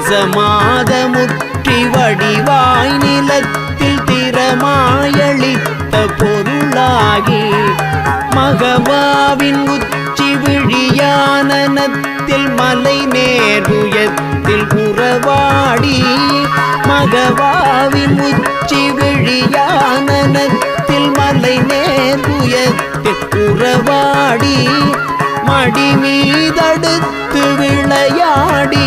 ரசமாத முற்றி வடிவாய் நிலத்தில் திறமாயளித்த பொருளாகி மகவாவின் உச்சி விழியானனத்தில் மலை நேருயத்தில் புறவாடி மகவாவின் உச்சி விழியானனத்தில் மலை நேருயத்தில் புறவாடி மடி மீதடுத்து விளையாடி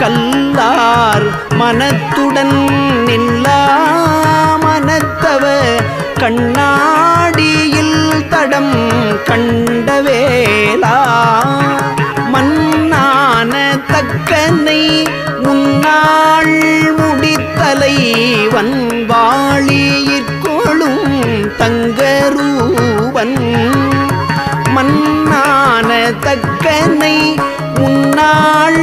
கல்லார் மனத்துடன் நில்லா மனத்தவ கண்ணாடியில் தடம் கண்டவேலா மன்னான தக்கனை முன்னாள் முடித்தலை வன்வாளியிற்கொளும் தங்கரூவன். மன்னான தக்கனை முன்னாள்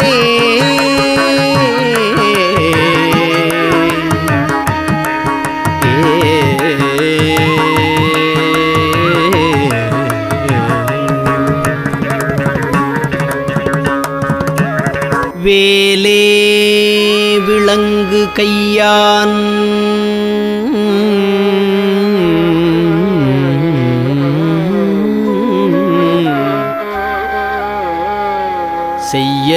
தம்பிரானே வேலே விளங்கு கையான்.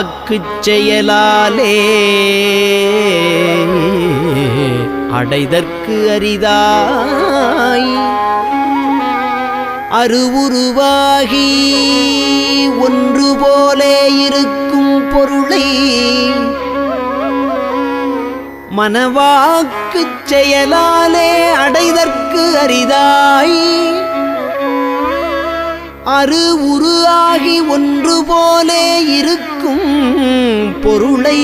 மனவாக்குச் செயலாலே அடைதற்கு அரிதாய். அருவுருவாகி ஒன்று போலே இருக்கும் பொருளை மனவாக்குச் செயலாலே அடைதற்கு அரிதாய். அரு உருவாகி ஒன்று போலே இருக்கும் பொருளை.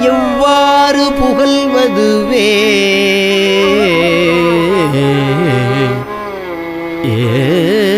எவ்வாறு புகழ்வதுவே? ஏ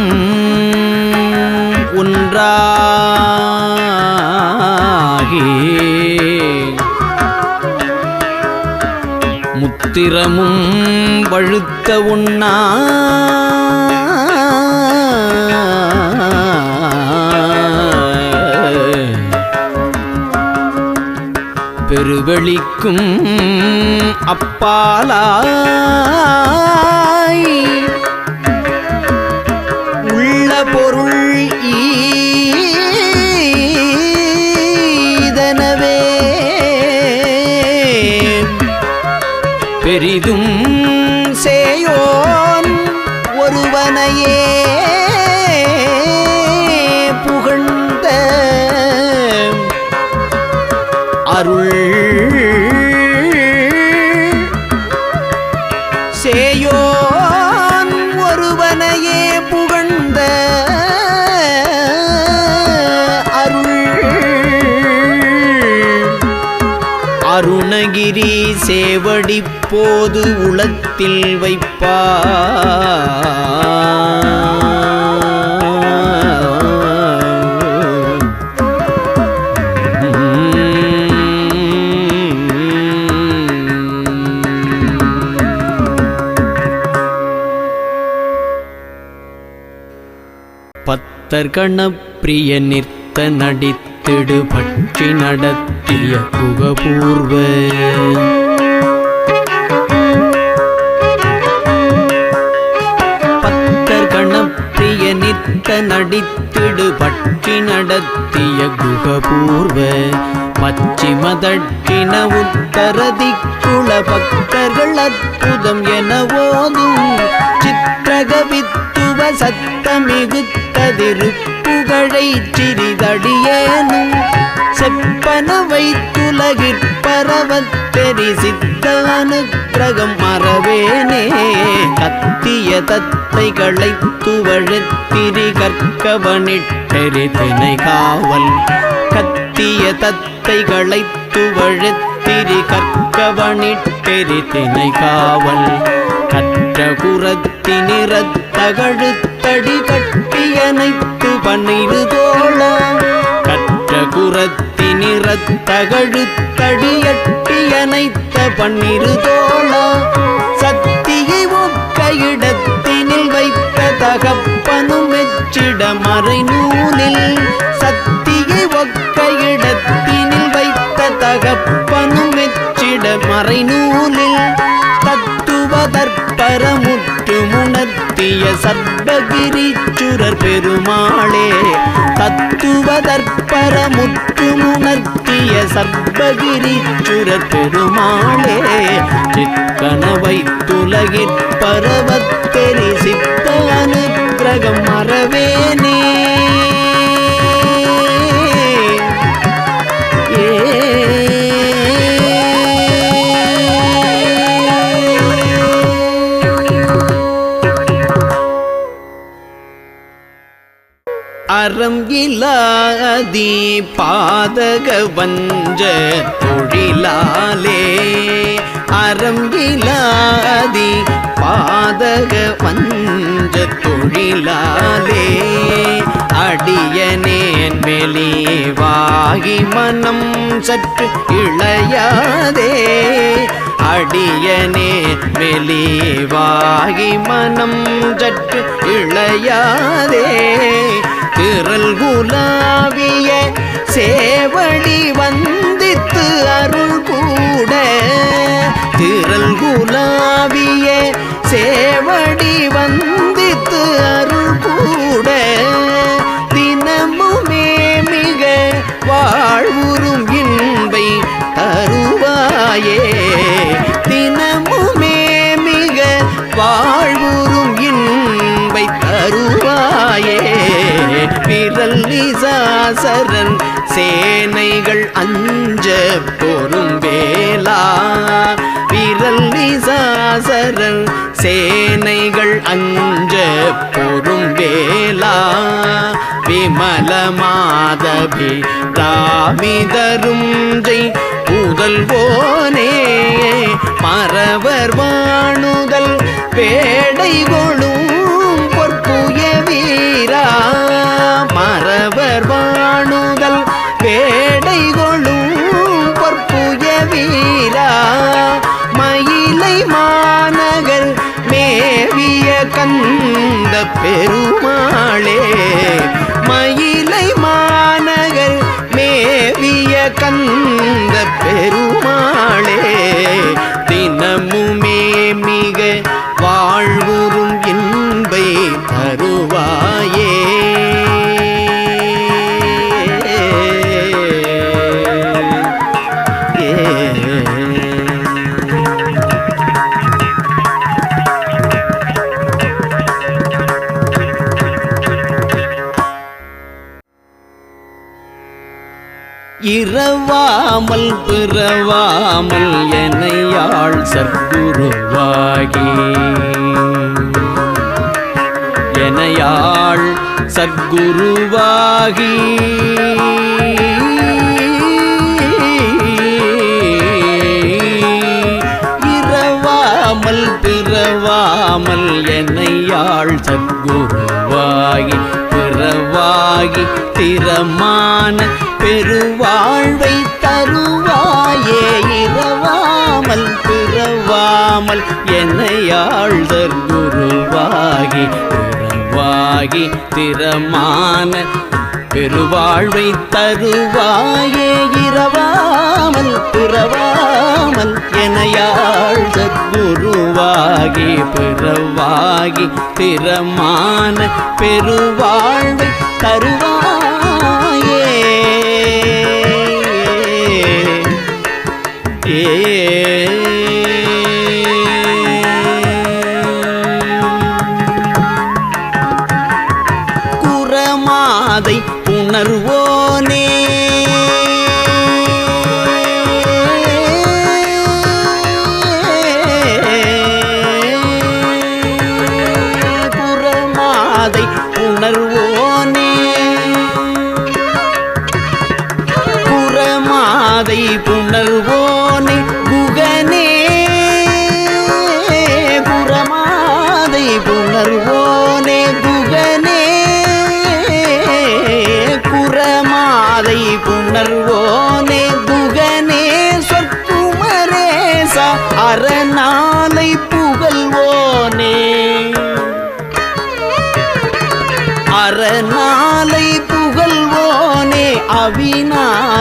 முத்திரமும் வழுத்த உண்ணா. பெருவெளிக்கும் அப்பாலாய் பெரிதும் சேயோன் ஒருவனையே புகழ்ந்த அருள் சேவடி உளத்தில் வைப்பா பத்தர் கணப்பிரிய நிற்த நடித்திடு பற்றி நடத்திய புகபூர்வ நடித்திடு பற்றி நடத்திய குகபூர்வ பச்சிம தட்சிண உத்தர திக்குள பக்தர்கள் அற்புதம் என ஓதும் சித்திரகவித்துவ சத்தமிகுத்ததிருப்புகழை சிறிதடியேனும் செப்பன வைத்துலகிற்பரவத் தெரி சித்த அனுக்கிரகம் மறவேனே. கத்திய தத்தைகளை துவழத்திரி கற்கவனிட்டெரி தினை காவல். கத்திய தத்தைகளை துவழத்திரி கற்கவனிட்டெரி தினை காவல். கற்ற குரத்தினிறத்தகழுத்தடி கட்டியனைத்து பன்னிரு தோழ கற்ற குரத்தி குரத்தினிறத்தகழுத்தடியட்டியனைத்த பன்னிரு தோழ. சக்தியை ஒக்க இடத்தினில் வைத்த தகப்பனும் வெச்சிட மறை நூலில். சக்தியை ஒக்க இடத்தினில் வைத்த தகப்பனும் வெச்சிட மறை நூலில். தத்துவதற்பரமுற்று முணர்த்திய சர்வகிரிச்சுரர் பெருமாளே தத்துவதற்பரமுற்று முணர்த்திய சர்வகிரிச்சுரர் பெருமாளே சிக்கனவை துலகிற் பரவத்தெரி சித்த அனுக்கிரகம் மறவேனே. அறம் இலாதி பாதக வஞ்ச தொழிலாலே. அறம் இலாதி பாதக வஞ்ச தொழிலாலே. அடியனேன் வெளிவாகி மனம் சற்று இளையாதே. அடியனே வெளிவாகி மனம் சற்று இளையாதே திரல் குலாவிய சேவடி வந்தித்து அருள் கூட. திரல் குலாவிய சேவடி வந்தித்து அருள் கூட. தினமுமே மிக வாழ்வுறும் இன்பை தருவாயே. வாழ்வுறும் இன்பை தருவாயே. பிறல்லிசாசரன் சேனைகள் அஞ்ச பொறும் வேலா விரல் சேனைகள் அஞ்ச பொறும் வேலா விமல மாதவி தாமிதரும் ஜெய் புதல்வோனே. மறவர் வாணுதல் பேடை கொளும் பொற்புய வீரா மறவர் இரவாமல் பிறவாமல் என்னையாள் சத்குருவாகி. என்னையாள் சத்குருவாகி. இரவாமல் பிறவாமல் என்னையாள் சத்குருவாகி. பிறவாகி திறமான பெருவாழ்வை தருவாயே இரவாமல் பிறவாமல் என்னையாழ்தர் குருவாகி பிறவாகி திறமான பெருவாழ்வை தருவாயே இரவாமல் பிறவாமல் எனையாள் சத்குருவாகி பிறவாகி திறமான பெருவாழ்வை தருவாயே குரமாதை உணர்வோனே.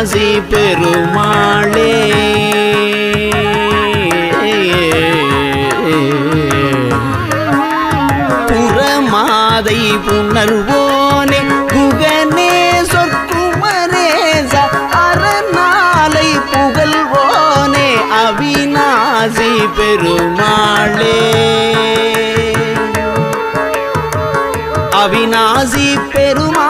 காசி பெருமாளே. புறமாதை புணர்வோனே குகனே சொற்குமரேச அறநாளை புகழ்வோனே அவிநாசி பெருமாளே. அவிநாசி பெருமா